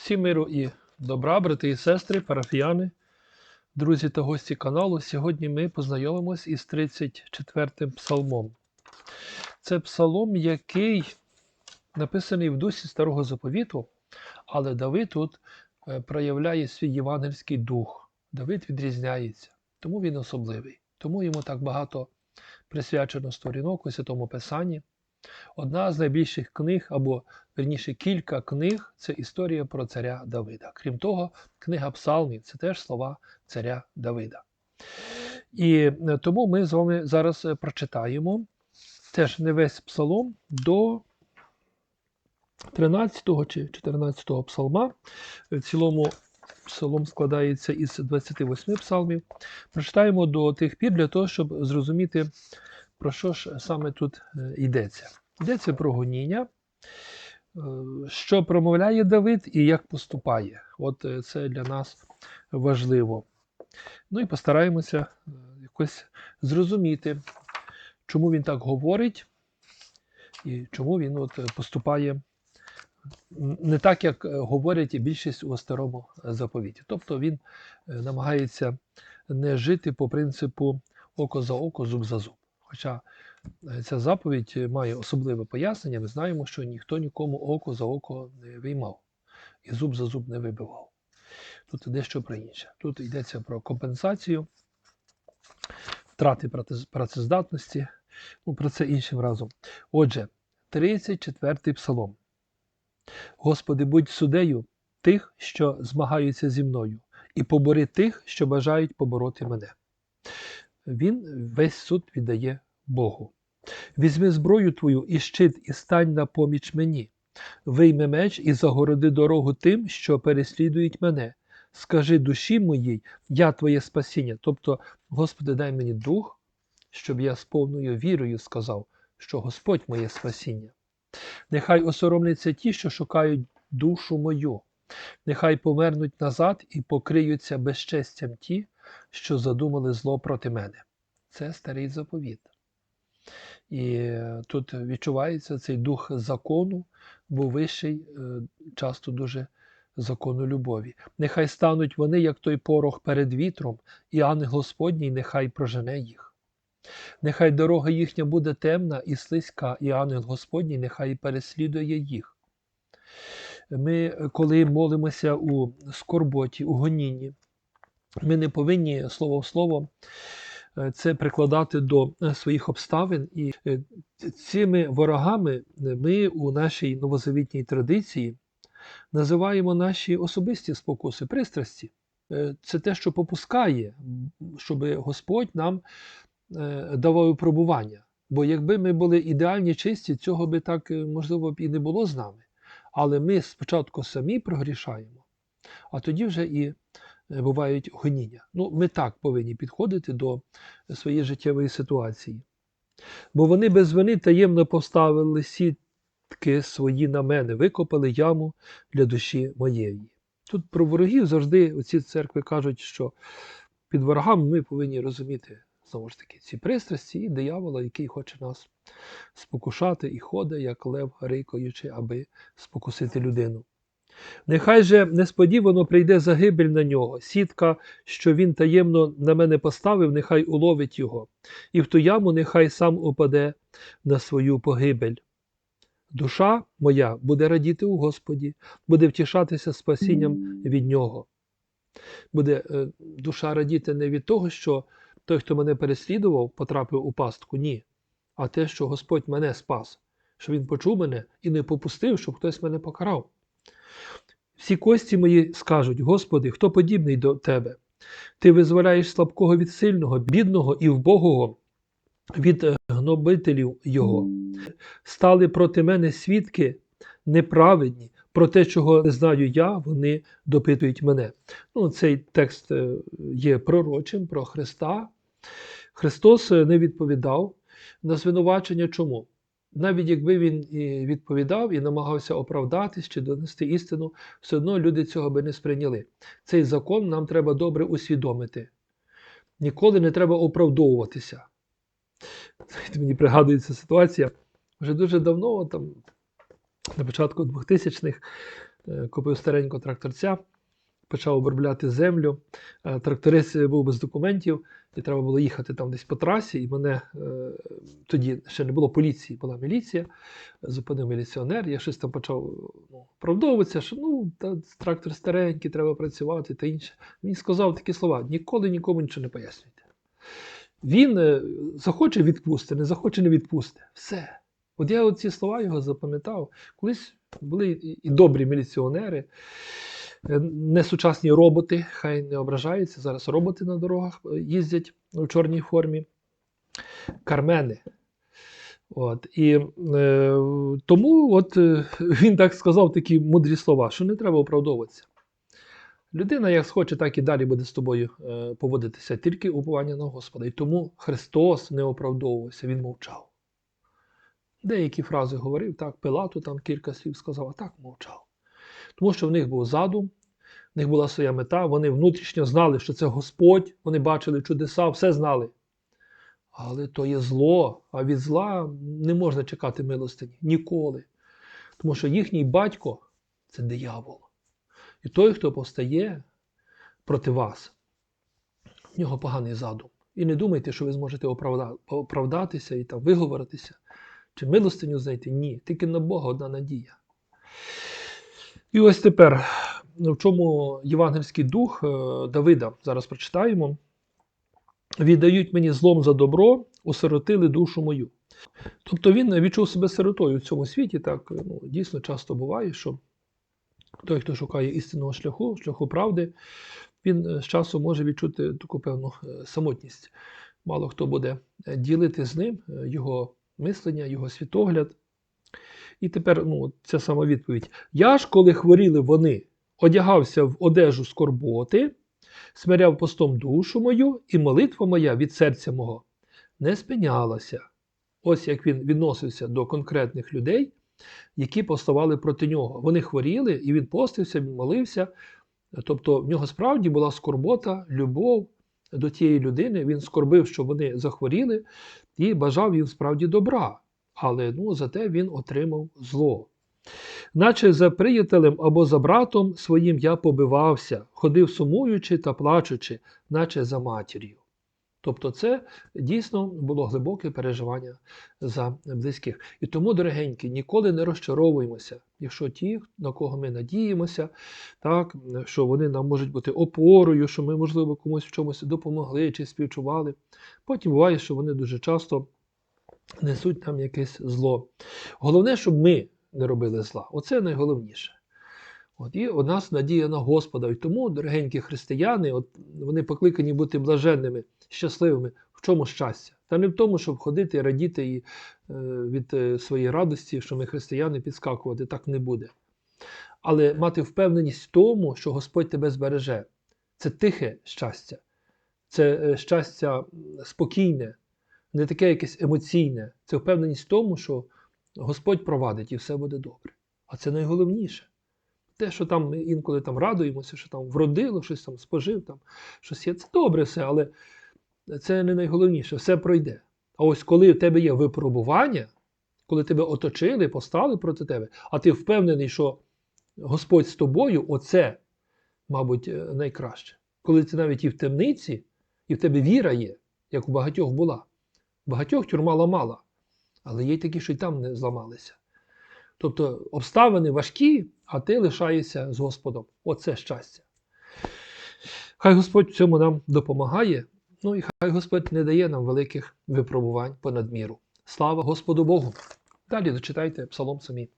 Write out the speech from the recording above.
Всім миру і добра, брати і сестри, парафіяни, друзі та гості каналу. Сьогодні ми познайомимось із 34-м псалмом. Це псалом, який написаний в дусі старого заповіту, але Давид тут е, проявляє свій євангельський дух. Давид відрізняється, тому він особливий. Тому йому так багато присвячено сторінок у Святому Писанні. Одна з найбільших книг, або верніше кілька книг це історія про царя Давида. Крім того, книга Псалмів це теж слова царя Давида. І е, тому ми з вами зараз е, прочитаємо теж не весь псалом до 13 чи 14 псалма. В цілому псалом складається із 28 псалмів. Прочитаємо до тих пір для того, щоб зрозуміти, про що ж саме тут е, йдеться. Йдеться про гоніння, е, що промовляє Давид і як поступає. От е, це для нас важливо. Ну і постараємося якось зрозуміти, чому він так говорить, і чому він от поступає не так, як говорять більшість у старому заповіті. Тобто він намагається не жити по принципу око за око, зуб за зуб. Хоча е, ця заповідь має особливе пояснення, ми знаємо, що ніхто нікому око за око не виймав і зуб за зуб не вибивав. Тут дещо про інше. Тут йдеться про компенсацію, втрати працездатності. Ну, про це іншим разом. Отже, 34-й псалом. Господи, будь судею тих, що змагаються зі мною, і побори тих, що бажають побороти мене. Він весь суд віддає Богу. Візьми зброю твою і щит, і стань на поміч мені. Вийми меч і загороди дорогу тим, що переслідують мене. Скажи душі моїй, я твоє спасіння. Тобто, Господи, дай мені дух, щоб я з повною вірою сказав, що Господь моє спасіння. Нехай осоромляться ті, що шукають душу мою. Нехай повернуть назад і покриються безчестям ті, що задумали зло проти мене. Це старий заповіт. І е, тут відчувається цей дух закону, бо вищий е, часто дуже закону любові. Нехай стануть вони, як той порох перед вітром, і ангел Господній нехай прожене їх. Нехай дорога їхня буде темна і слизька, і ангел Господній нехай переслідує їх. Ми, коли молимося у скорботі, у гонінні, ми не повинні слово в слово е, це прикладати до е, своїх обставин. І е, цими ворогами ми у нашій новозавітній традиції називаємо наші особисті спокуси, пристрасті. Це те, що попускає, щоб Господь нам давав випробування. Бо якби ми були ідеальні чисті, цього би так, можливо, б і не було з нами. Але ми спочатку самі прогрішаємо, а тоді вже і бувають гоніння. Ну, ми так повинні підходити до своєї життєвої ситуації. Бо вони без вини таємно поставили сітки свої на мене, викопали яму для душі моєї. Тут про ворогів завжди оці церкви кажуть, що під ворогами ми повинні розуміти знову ж таки ці пристрасті і диявола, який хоче нас спокушати і ходить, як лев рикаючи, аби спокусити людину. Нехай же несподівано прийде загибель на нього, сітка, що він таємно на мене поставив, нехай уловить його, і в ту яму нехай сам упаде на свою погибель. Душа моя буде радіти у Господі, буде втішатися спасінням від нього. Буде е, душа радіти не від того, що той, хто мене переслідував, потрапив у пастку, ні, а те, що Господь мене спас, що Він почув мене і не попустив, щоб хтось мене покарав. Всі кості мої скажуть: Господи, хто подібний до Тебе? Ти визволяєш слабкого від сильного, бідного і вбогого від е, гнобителів Його. Стали проти мене свідки неправедні, про те, чого не знаю я, вони допитують мене. Ну, Цей текст е, є пророчим про Христа. Христос е, не відповідав на звинувачення. Чому? Навіть якби він і відповідав і намагався оправдатись чи донести істину, все одно люди цього би не сприйняли. Цей закон нам треба добре усвідомити. Ніколи не треба оправдовуватися. Мені пригадується ситуація вже дуже давно, там, на початку 2000-х, е, купив старенького тракторця, почав обробляти землю. Е, Тракторист був без документів, і треба було їхати там десь по трасі. І мене е, тоді ще не було поліції, була міліція. Зупинив міліціонер. Я щось там почав ну, оправдовуватися, що ну, трактор старенький, треба працювати та інше. Він сказав такі слова: ніколи нікому нічого не пояснюйте. Він е, захоче відпусти, не захоче не відпусти. Все. От я ці слова його запам'ятав. Колись були і добрі міліціонери, е, не сучасні роботи, хай не ображаються. Зараз роботи на дорогах е, їздять у чорній формі. Кармени. От. І е, тому от, е, він так сказав такі мудрі слова, що не треба оправдовуватися. Людина, як схоче, так і далі буде з тобою е, поводитися, тільки уповання на Господа. І тому Христос не оправдовувався, Він мовчав. Деякі фрази говорив, так, Пилату там кілька слів сказав, а так мовчав. Тому що в них був задум, в них була своя мета, вони внутрішньо знали, що це Господь, вони бачили чудеса, все знали. Але то є зло, а від зла не можна чекати милостині ніколи. Тому що їхній батько це диявол. І той, хто повстає проти вас, в нього поганий задум. І не думайте, що ви зможете оправдатися і там виговоритися, чи милостиню знайти. Ні, тільки на Бога одна надія. І ось тепер, в чому євангельський дух е, Давида, зараз прочитаємо. Віддають мені злом за добро, осиротили душу мою. Тобто він відчув себе сиротою в цьому світі. Так ну, дійсно часто буває, що той, хто шукає істинного шляху, шляху правди, він е, з часом може відчути таку певну е, самотність. Мало хто буде ділити з ним його мислення, його світогляд. І тепер ну, ця сама відповідь. Я ж, коли хворіли вони, одягався в одежу скорботи, смиряв постом душу мою, і молитва моя від серця мого не спинялася. Ось як він відносився до конкретних людей, які поставали проти нього. Вони хворіли, і він постився, він молився. Тобто в нього справді була скорбота, любов до тієї людини. Він скорбив, що вони захворіли, і бажав їм справді добра. Але ну, зате він отримав зло. Наче за приятелем або за братом своїм я побивався, ходив сумуючи та плачучи, наче за матір'ю. Тобто, це дійсно було глибоке переживання за близьких. І тому, дорогенькі, ніколи не розчаровуємося, якщо ті, на кого ми надіємося, так, що вони нам можуть бути опорою, що ми, можливо, комусь в чомусь допомогли чи співчували. Потім буває, що вони дуже часто несуть нам якесь зло. Головне, щоб ми не робили зла. Оце найголовніше. От, і у нас надія на Господа. І тому, дорогенькі християни, от, вони покликані бути блаженними, щасливими. В чому щастя? Та не в тому, щоб ходити радіти і, е, від е, своєї радості, що ми християни підскакувати, так не буде. Але мати впевненість в тому, що Господь тебе збереже. Це тихе щастя, це е, щастя спокійне, не таке якесь емоційне. Це впевненість в тому, що Господь провадить і все буде добре. А це найголовніше. Те, що там ми інколи там радуємося, що там вродило, щось там спожив, там щось є, це добре все, але це не найголовніше, все пройде. А ось коли в тебе є випробування, коли тебе оточили, постали проти тебе, а ти впевнений, що Господь з тобою, оце, мабуть, е, найкраще. Коли ти навіть і в темниці, і в тебе віра є, як у багатьох була. Багатьох тюрма ламала, але є такі, що й там не зламалися. Тобто обставини важкі, а ти лишаєшся з Господом. Оце щастя. Хай Господь в цьому нам допомагає, ну і хай Господь не дає нам великих випробувань понад міру. Слава Господу Богу! Далі дочитайте псалом самі.